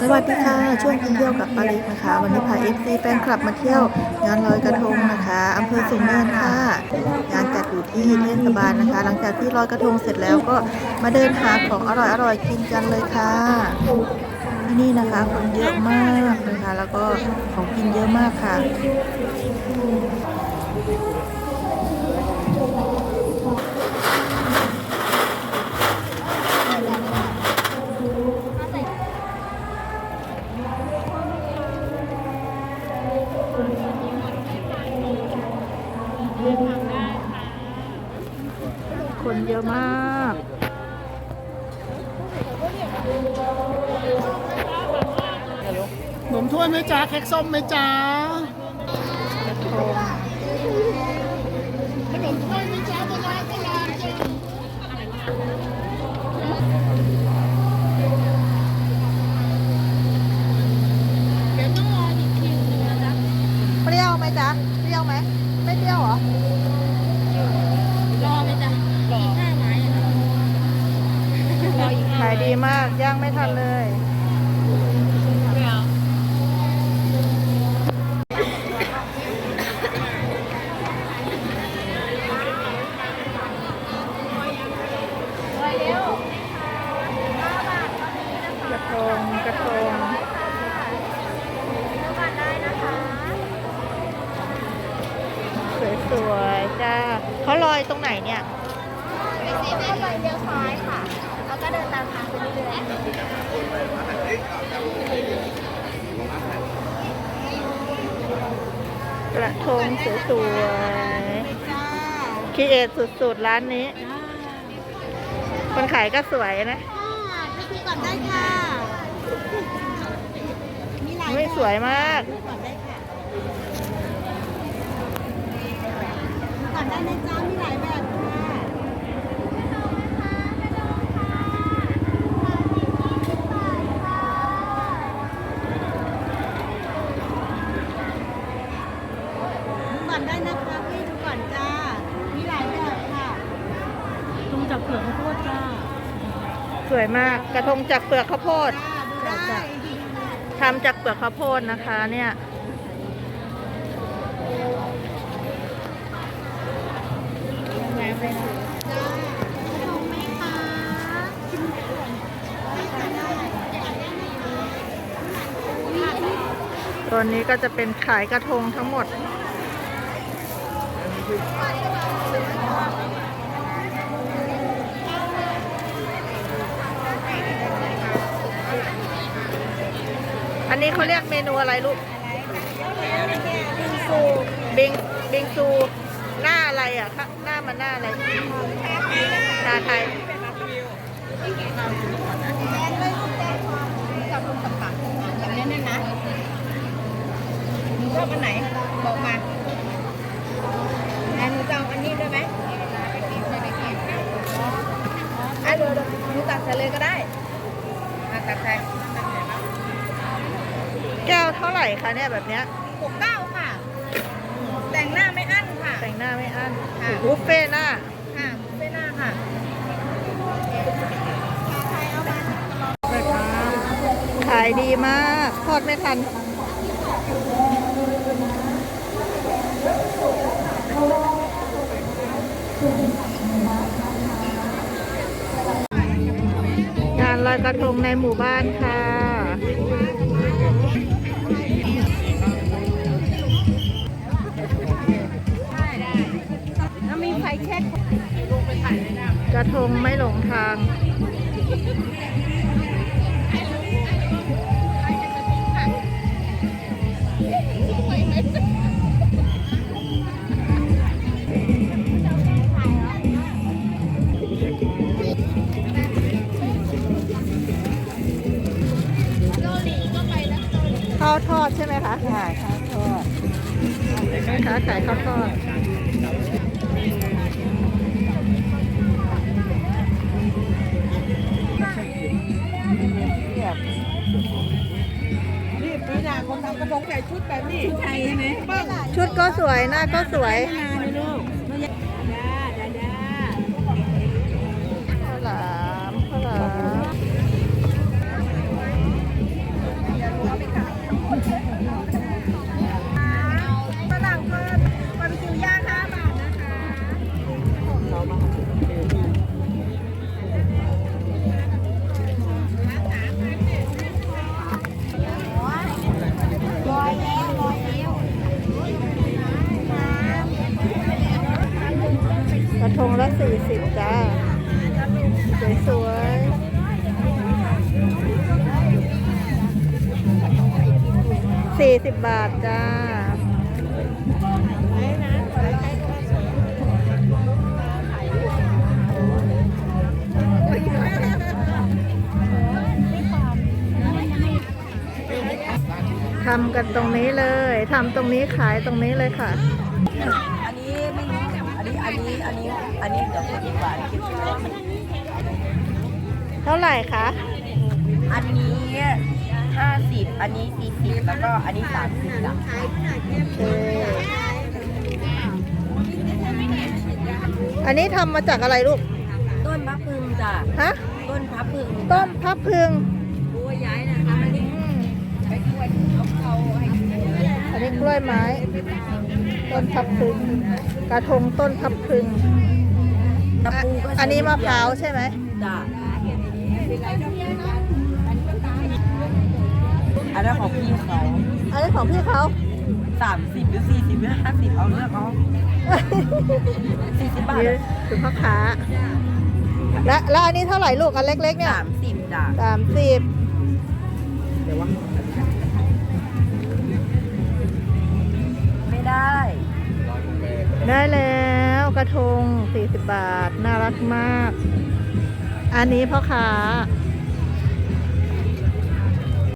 สวัสดีค่ะช่วงเที่ยวกับปาริสนะคะ วันนี้พาเอฟซีแฟนคลับมาเที่ยว งานลอยกระทงนะคะอำเภอสูงเนินค่ะงานจัดอยู่ที่เทศบาลนะคะ หลังจากที่ลอยกระทงเสร็จแล้วก็มาเดินหาของอร่อยๆกินกันเลยค่ะที่นี่นะคะคนเยอะมากนะคะ แล้วก็ของกินเยอะมากค่ะ คนเยอะมากขนมถ้วยไหมจ๊ะเค้กส้มไหมจ๊ะขนมถ้วยไหมจ๊ะโบราณโบราณจ้ะเปรี้ยวไหมจ๊ะ เปรี้ยวไหม ไม่เปรี้ยวเหรอไหมจ๊ะอีกห้าไม้อะรออีก ขาย ดีมาก ย่างไม่ทันเลยไม่เอากระทงกระทงสวยๆจ้าเขาลอยตรงไหนเนี่ย ไปซีเว่นเลยเลี้ยวซ้ายค่ะ ก็เดินตามทางไปเรื่อยกระทงสวยๆคิดเอทสุดๆร้านนี้ คนขายก็สวยนะ ค่ะไปคุยก่อนได้ค่ะมีหลายไม่สวยมากก่อนได้ค่ะก่อนได้นะจ๊ะมีหลายแบบค่ะ ก่อนได้นะคะพี่ดูก่อนจ้า มีหลายแบบค่ะ ตรงจับเปลือกข้าวโพดจ้าสวยมากกระทงจากเปลือกข้าวโพดจ้าดูได้ทำจากเปลือกข้าวโพดนะคะเนี่ยจ้าลงไหมคะได้ค่ะได้ตัวนี้ก็จะเป็นขายกระทงทั้งหมด อันนี้เขาเรียกเมนูอะไรลูก บิงบิงซู หน้าอะไรอะคะหน้ามันหน้าอะไรชาไทยอย่างนี้นะนะหนูชอบอันไหน บอกมาแล้วหนูจะเอาอันนี้ด้วยไหมอะเดี๋ยวเดียวหนูตัดใส่เลยก็ได้อะตัดใส่ ไหร่คะเนี่ยแบบเนี้ยหกเก้าค่ะ แต่งหน้าไม่อั้นค่ะ แต่งหน้าไม่อั้นค่ะ บุฟเฟ่ต์หน้าค่ะเส้นหน้าค่ะขายดีมากทอดไม่ทันงานลอยกระทงในหมู่บ้านค่ะ กระทงไม่หลงทาง ข้าวทอดใช่ไหมคะใช่ข้าวทอดแม่ค้าขายข้าวทอด นี่ปีหน้าคนทำกระทงใส่ชุดแบบนี้ชุดไทยใช่ไหมชุดก็สวยหน้าก็สวยนาี่สิบบาทจ้าทำกันตรงนี้เลยทำตรงนี้ขายตรงนี้เลยค่ะ อันนี้ไม่อันนี้ อันนี้ อันนี้ อันนี้เดี๋ยวดีกว่าเท่าไหร่คะ อันนี้ ห้าสิบอันนี้สี่สิบแล้วก็อันนี้สามสิบจ้ะโอเคอันนี้ทำมาจากอะไรลูก ต้นพับพึงจ้ะ ฮะ ต้นพับพึงต้มพับพึงบัวย้ายนะคะอันนี้ไปช่วยเอาเขาให้อันนี้กล้วยไม้ ต้นพับพึง กระทงต้นพับพึงตะปูก็อันนี้มะพร้าวใช่ไหม จ้ะ อันนั้นของพี่เขาอันนี้ของพี่เขาสามสิบหรือสี่สิบหรือห้าสิบเอาเลือกเอาสี่สิบบาทนี่คือพ่อค้าและแล้วอันนี้เท่าไหร่ลูกอันเล็กๆเนี่ยสามสิบจ้ะสามสิบไม่ได้ ได้แล้วกระทง 40 บาท น่ารักมาก อันนี้พ่อค้า